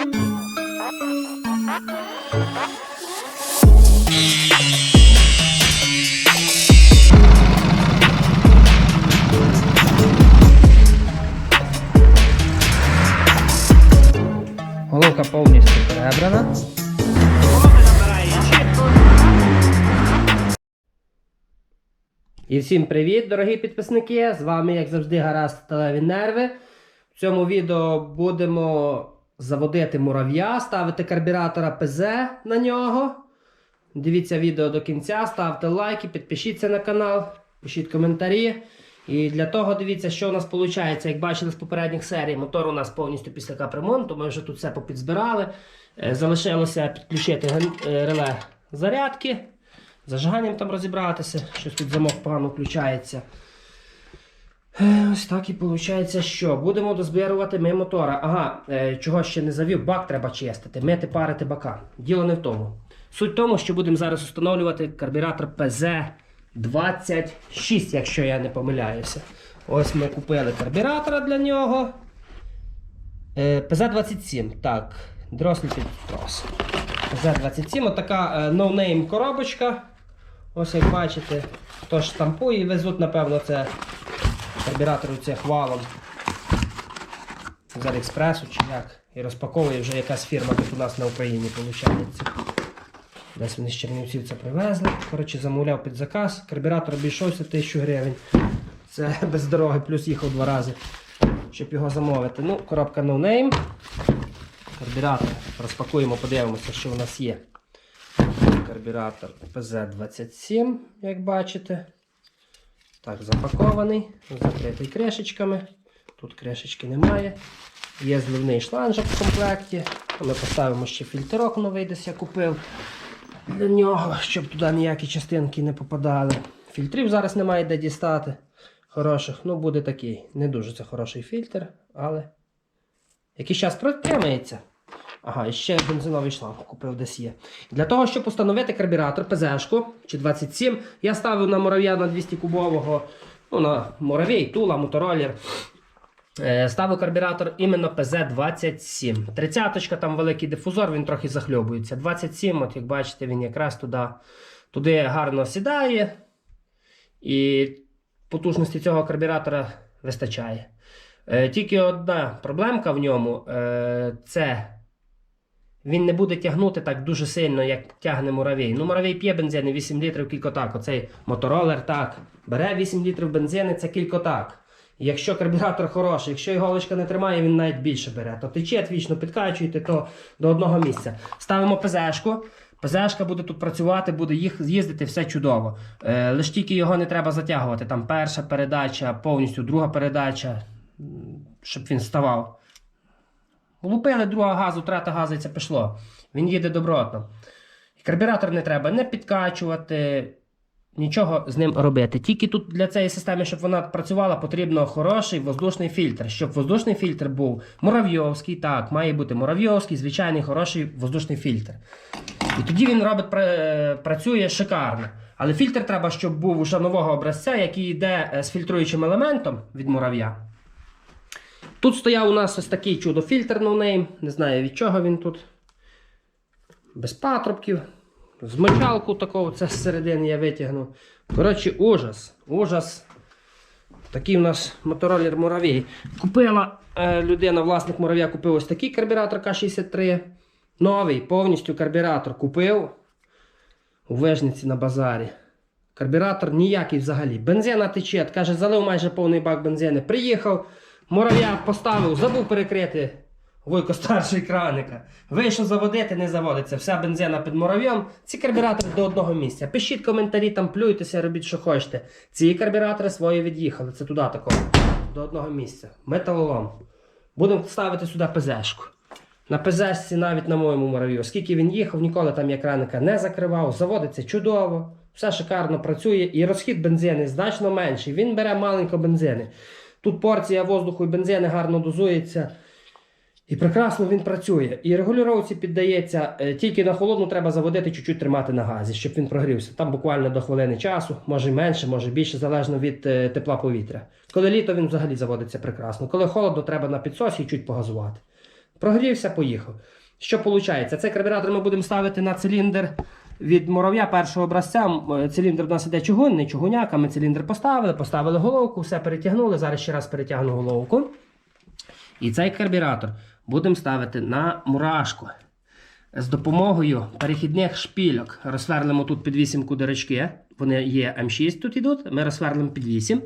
Головка повністю перебрана. І всім привіт, дорогі підписники! З вами, як завжди, гаразд сталеві нерви. В цьому відео будемо заводити мурав'я, ставити карбюратора ПЗ на нього. Дивіться відео до кінця, ставте лайки, підпишіться на канал, пишіть коментарі. І для того дивіться, що у нас виходить. Як бачили з попередніх серій, мотор у нас повністю після капремонту. Ми вже тут все попідзбирали. Е, Залишилося підключити е, реле зарядки. Зажиганням там розібратися, щось тут замок погано включається. Е, Ось так і виходить, що будемо дозбирувати ми мотора. Ага, е, чого ще не завів, бак треба чистити, мити, парити бака. Діло не в тому. Суть в тому, що будемо зараз встановлювати карбюратор PZ26, якщо я не помиляюся. Ось ми купили карбюратора для нього. Е, PZ27, так, дрослі підпрос. PZ27, отака е, no-name коробочка. Ось як бачите, хто штампує і везуть, напевно, це карбюратору цих валом з Аліекспресу чи як. І розпаковує вже якась фірма тут у нас на Україні, виходить. Десь вони з Чернівців це привезли. Коротше, замовляв під заказ. Карбюратор обійшовся 1000 гривень. Це без дороги, плюс їхав два рази, щоб його замовити. Ну, коробка no name. Карбюратор. Розпакуємо, подивимося, що у нас є. Карбюратор PZ27, як бачите. Так, запакований, закритий кришечками. Тут кришечки немає. Є зливний шланжик в комплекті. Ми поставимо ще фільтрок новий, десь я купив для нього, щоб туди ніякі частинки не попадали. Фільтрів зараз немає де дістати. Хороших. Ну, буде такий. Не дуже це хороший фільтр, але якийсь час протримається. Ага, ще бензиновий шланг купив десь є. Для того, щоб установити карбюратор ПЗшку чи 27, я ставив на мурав'я на 200 кубового, ну на муравій, тула, мотороллер. Е, Ставив карбюратор іменно PZ27. 30 там великий дифузор, він трохи захльобується. 27, от як бачите, він якраз туди, туди гарно сідає. І потужності цього карбюратора вистачає. Е, Тільки одна проблемка в ньому е, це він не буде тягнути так дуже сильно, як тягне муравей. Ну, муравей п'є бензини 8 літрів кількотак. Оцей моторолер так. Бере 8 літрів бензини, це кількотак. Якщо карбюратор хороший, якщо іголочка не тримає, він навіть більше бере. То тече, вічно підкачуєте, то до одного місця. Ставимо ПЗшку. ПЗшка буде тут працювати, буде їх їздити, все чудово. Е, лише тільки його не треба затягувати. Там перша передача, повністю друга передача, щоб він ставав. Лупили друга газу, третя газу і це пішло. Він їде добротно. Карбюратор не треба не підкачувати, нічого з ним робити. Тільки тут для цієї системи, щоб вона працювала, потрібно хороший воздушний фільтр. Щоб воздушний фільтр був муравйовський, так, має бути муравйовський, звичайний хороший воздушний фільтр. І тоді він робить, працює шикарно. Але фільтр треба, щоб був уже нового образця, який йде е, з фільтруючим елементом від мурав'я. Тут стояв у нас ось такий чудо-фільтр no. Не знаю від чого він тут. Без патрубків. З мочалку такого, це з середини я витягнув. Коротше, ужас. Ужас. Такий у нас мотороллер муравій. Купила е, людина, власник мурав'я, купив ось такий карбюратор К-63. Новий, повністю карбюратор купив у вижниці на базарі. Карбюратор ніякий взагалі. Бензина тече. Каже, залив майже повний бак бензини. Приїхав, мурав'я поставив, забув перекрити Войко старший краника. Вийшов заводити, не заводиться. Вся бензина під муравйом. Ці карбюратори до одного місця. Пишіть коментарі, там плюйтеся, робіть, що хочете. Ці карбюратори свої від'їхали. Це туди такого. До одного місця. Металолом. Будемо ставити сюди ПЗшку. На ПЗшці навіть на моєму мурав'ю. Скільки він їхав, ніколи там я краника не закривав. Заводиться чудово. Все шикарно працює. І розхід бензини значно менший. Він бере маленько бензини. Тут порція воздуху і бензини гарно дозується. І прекрасно він працює. І регулювання піддається е, тільки на холодну треба заводити, чуть-чуть тримати на газі, щоб він прогрівся. Там буквально до хвилини часу, може менше, може більше, залежно від е, тепла повітря. Коли літо він взагалі заводиться прекрасно. Коли холодно, треба на підсосі і чуть погазувати. Прогрівся, поїхав. Що виходить? Цей карбюратор ми будемо ставити на циліндр від мурав'я першого образця. Е, Циліндр у нас іде чугунний, чугуняка. Ми циліндр поставили, поставили головку, все перетягнули. Зараз ще раз перетягну головку. І цей карбюратор будемо ставити на мурашку. З допомогою перехідних шпільок розсверлимо тут під вісімку дирочки. Вони є М6 тут ідуть. Ми розсверлимо під 8.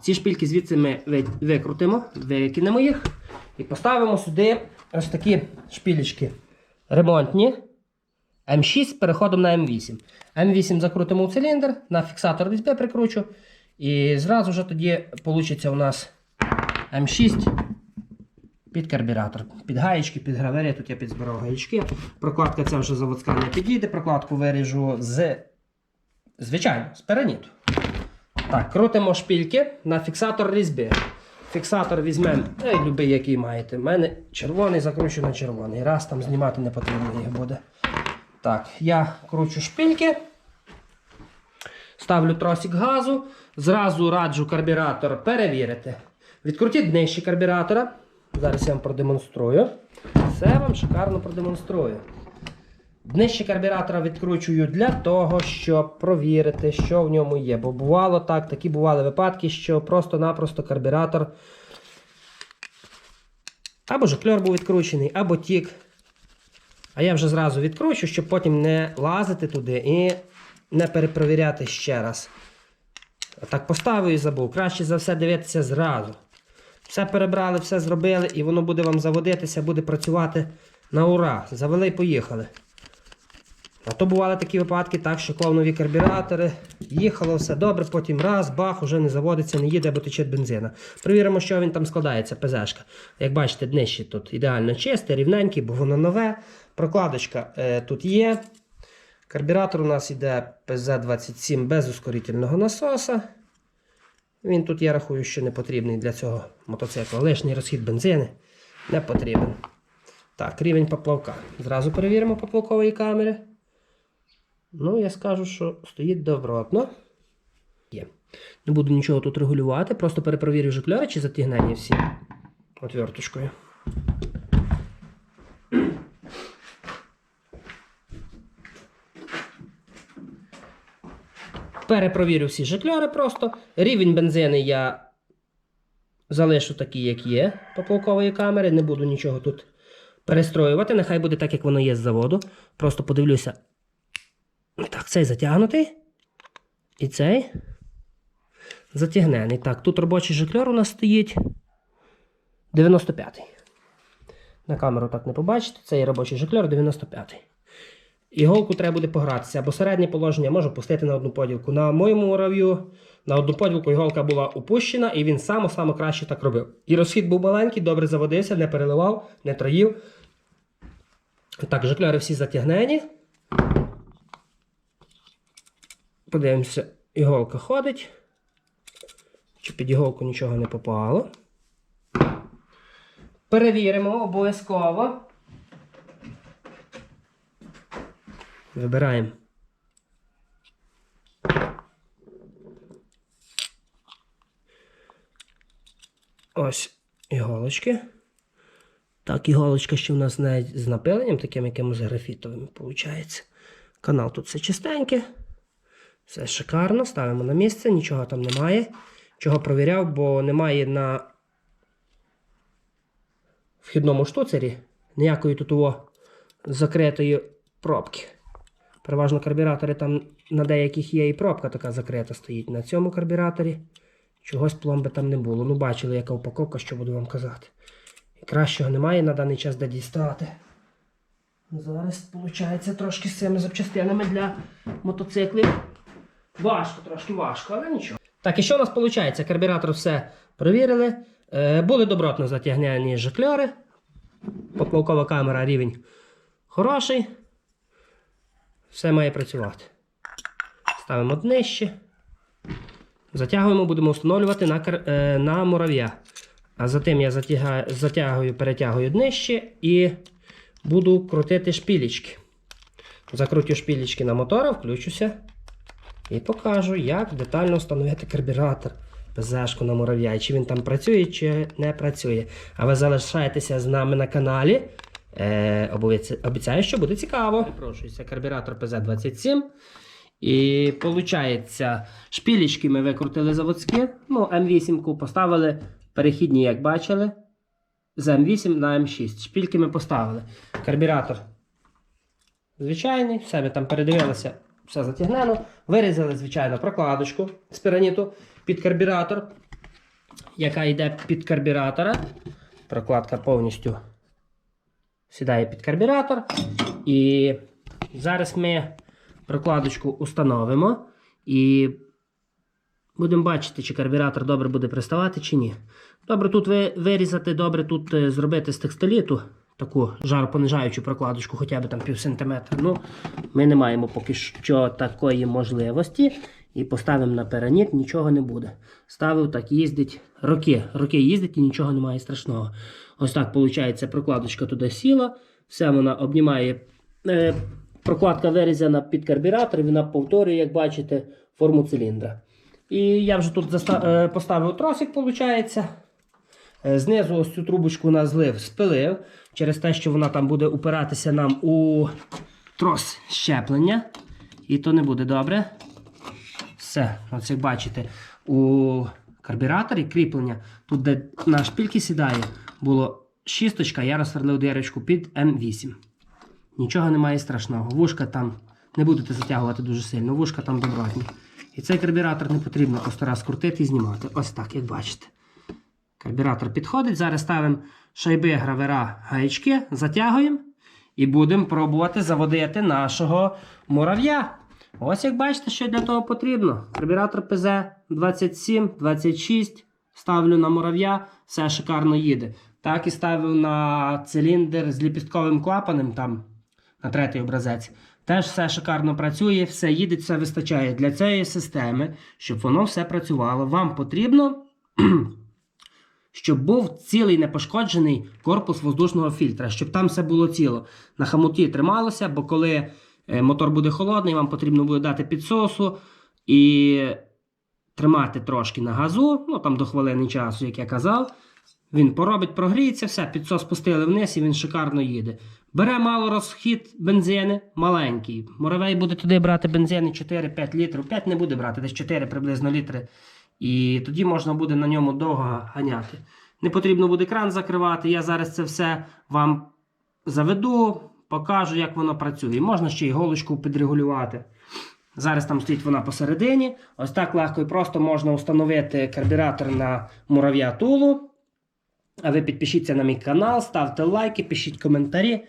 Ці шпільки звідси ми викрутимо, викинемо їх і поставимо сюди ось такі шпілечки ремонтні. М6 з переходом на М8. М8 закрутимо у циліндр, на фіксатор різьби прикручу. І зразу ж тоді вийде у нас М6 під карбюратор. Під гаєчки, під гравері. Тут я підзбирав гаєчки. Прокладка ця вже заводська не підійде. Прокладку виріжу з. Звичайно, з пераніту. Так, крутимо шпільки на фіксатор різьби. Фіксатор візьмемо, ей, любий, який маєте. У мене червоний закручу на червоний. Раз там знімати не потрібно їх буде. Так, я кручу шпильки. Ставлю тросик газу. Зразу раджу карбюратор перевірити. Відкрутіть днище карбюратора. Зараз я вам продемонструю. Все вам шикарно продемонструю. Днище карбюратора відкручую для того, щоб провірити, що в ньому є. Бо бувало так, такі бували випадки, що просто-напросто карбюратор або жикльор був відкручений, або тік. А я вже зразу відкручу, щоб потім не лазити туди і не перепровіряти ще раз. Так поставив і забув. Краще за все дивитися зразу. Все перебрали, все зробили, і воно буде вам заводитися, буде працювати на ура. Завели і поїхали. А то бували такі випадки, так, що клав нові карбюратори, їхало все добре, потім раз, бах, уже не заводиться, не їде, бо тече бензина. Перевіримо, що він там складається, ПЗшка. Як бачите, днище тут ідеально чисте, рівненький, бо воно нове. Прокладочка е, тут є. Карбюратор у нас йде ПЗ-27 без ускорительного насоса. Він тут, я рахую, що не потрібний для цього мотоцикла. Лишній розхід бензини не потрібен. Так, рівень поплавка. Зразу перевіримо поплавкової камери. Ну, я скажу, що стоїть добротно. Є. Не буду нічого тут регулювати, просто перепровірю жикльори, чи затягнені всі отвертушкою. Перепровірю всі жикльори просто. Рівень бензини я залишу такий, як є поплавкової камери. Не буду нічого тут перестроювати. Нехай буде так, як воно є з заводу. Просто подивлюся. Так, цей затягнутий. І цей затягнений. Так, тут робочий жикльор у нас стоїть 95-й. На камеру так не побачите. Це є робочий жикльор 95-й. Іголку треба буде погратися, або середнє положення можу пустити на одну поділку. На моєму мурав'ю на одну поділку іголка була опущена, і він само-само краще так робив. І розхід був маленький, добре заводився, не переливав, не троїв. Так, жикльори всі затягнені. Подивимося, іголка ходить. Чи під іголку нічого не попало. Перевіримо обов'язково. Вибираємо. Ось іголочки. Так, іголочка ще в нас навіть з напиленням, таким якимось графітовим, виходить. Канал тут все чистеньке. Все шикарно. Ставимо на місце, нічого там немає. Чого провіряв, бо немає на вхідному штуцері ніякої тут закритої пробки. Переважно карбюратори там на деяких є і пробка така закрита стоїть. На цьому карбюраторі чогось пломби там не було. Ну, бачили, яка упаковка, що буду вам казати. І кращого немає на даний час де дістати. Зараз, виходить, трошки з цими запчастинами для мотоциклів. Важко, трошки важко, але нічого. Так, і що у нас виходить? Карбюратор все перевірили. Е, були добротно затягнені жикльори. Поплавкова камера рівень хороший. Все має працювати. Ставимо днище. Затягуємо, будемо встановлювати на, кар- е, на мурав'я. А затим я затягаю, затягую, перетягую днище і буду крутити шпілечки. Закрутю шпілечки на мотора, включуся і покажу, як детально встановити карбюратор ПЗшку на мурав'я, чи він там працює, чи не працює. А ви залишаєтеся з нами на каналі. Е, обіцяю, що буде цікаво. Прошу, це карбюратор ПЗ-27. І виходить, шпілечки ми викрутили заводські. Ну, М8 поставили перехідні, як бачили. З М8 на М6. Шпільки ми поставили. Карбюратор звичайний, все ми там передивилися, все затягнено. Вирізали, звичайно, прокладочку з піраніту під карбюратор, яка йде під карбюратора. Прокладка повністю сідає під карбюратор. І зараз ми прокладочку установимо і будемо бачити, чи карбюратор добре буде приставати, чи ні. Добре, тут вирізати, добре тут е, зробити з текстиліту таку жаропонижаючу прокладочку, хоча б там пів сантиметра. Ну, ми не маємо поки що такої можливості. І поставимо на пераніт, нічого не буде. Ставив так, їздить роки. Роки їздить і нічого немає страшного. Ось так, виходить, прокладочка туди сіла, все вона обнімає. Е, прокладка вирізана під карбюратор, вона повторює, як бачите, форму циліндра. І я вже тут е, поставив тросик, виходить. Е, Знизу ось цю трубочку на злив спилив, через те, що вона там буде упиратися нам у трос щеплення. І то не буде добре. Все, ось як бачите, у карбюраторі кріплення, тут, де на шпильки сідає, було шісточка, я розсверлив дирочку під М8. Нічого немає страшного. Вушка там не будете затягувати дуже сильно, вушка там добротні. І цей карбюратор не потрібно просто раз крутити і знімати. Ось так, як бачите. Карбюратор підходить. Зараз ставимо шайби гравера гаячки, затягуємо і будемо пробувати заводити нашого мурав'я. Ось як бачите, що для того потрібно. Карбюратор ПЗ 27, 26. Ставлю на мурав'я, все шикарно їде. Так і ставив на циліндр з ліпістковим клапаном, там на третій образець. Теж все шикарно працює, все їде, все вистачає. Для цієї системи, щоб воно все працювало, вам потрібно щоб був цілий непошкоджений корпус воздушного фільтра, щоб там все було ціло. На хамуті трималося, бо коли е, мотор буде холодний, вам потрібно буде дати підсосу і тримати трошки на газу, ну там до хвилини часу, як я казав. Він поробить, прогріється, все, підсос спустили вниз і він шикарно їде. Бере мало розхід бензини, маленький. Муравей буде туди брати бензини 4-5 літрів. 5 не буде брати, десь 4 приблизно літри. І тоді можна буде на ньому довго ганяти. Не потрібно буде кран закривати. Я зараз це все вам заведу, покажу, як воно працює. Можна ще й голочку підрегулювати. Зараз там стоїть вона посередині. Ось так легко і просто можна встановити карбюратор на мурав'я тулу. А ви підпишіться на мій канал, ставте лайки, пишіть коментарі.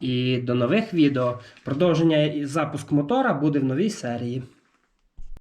І до нових відео. Продовження і запуск мотора буде в новій серії.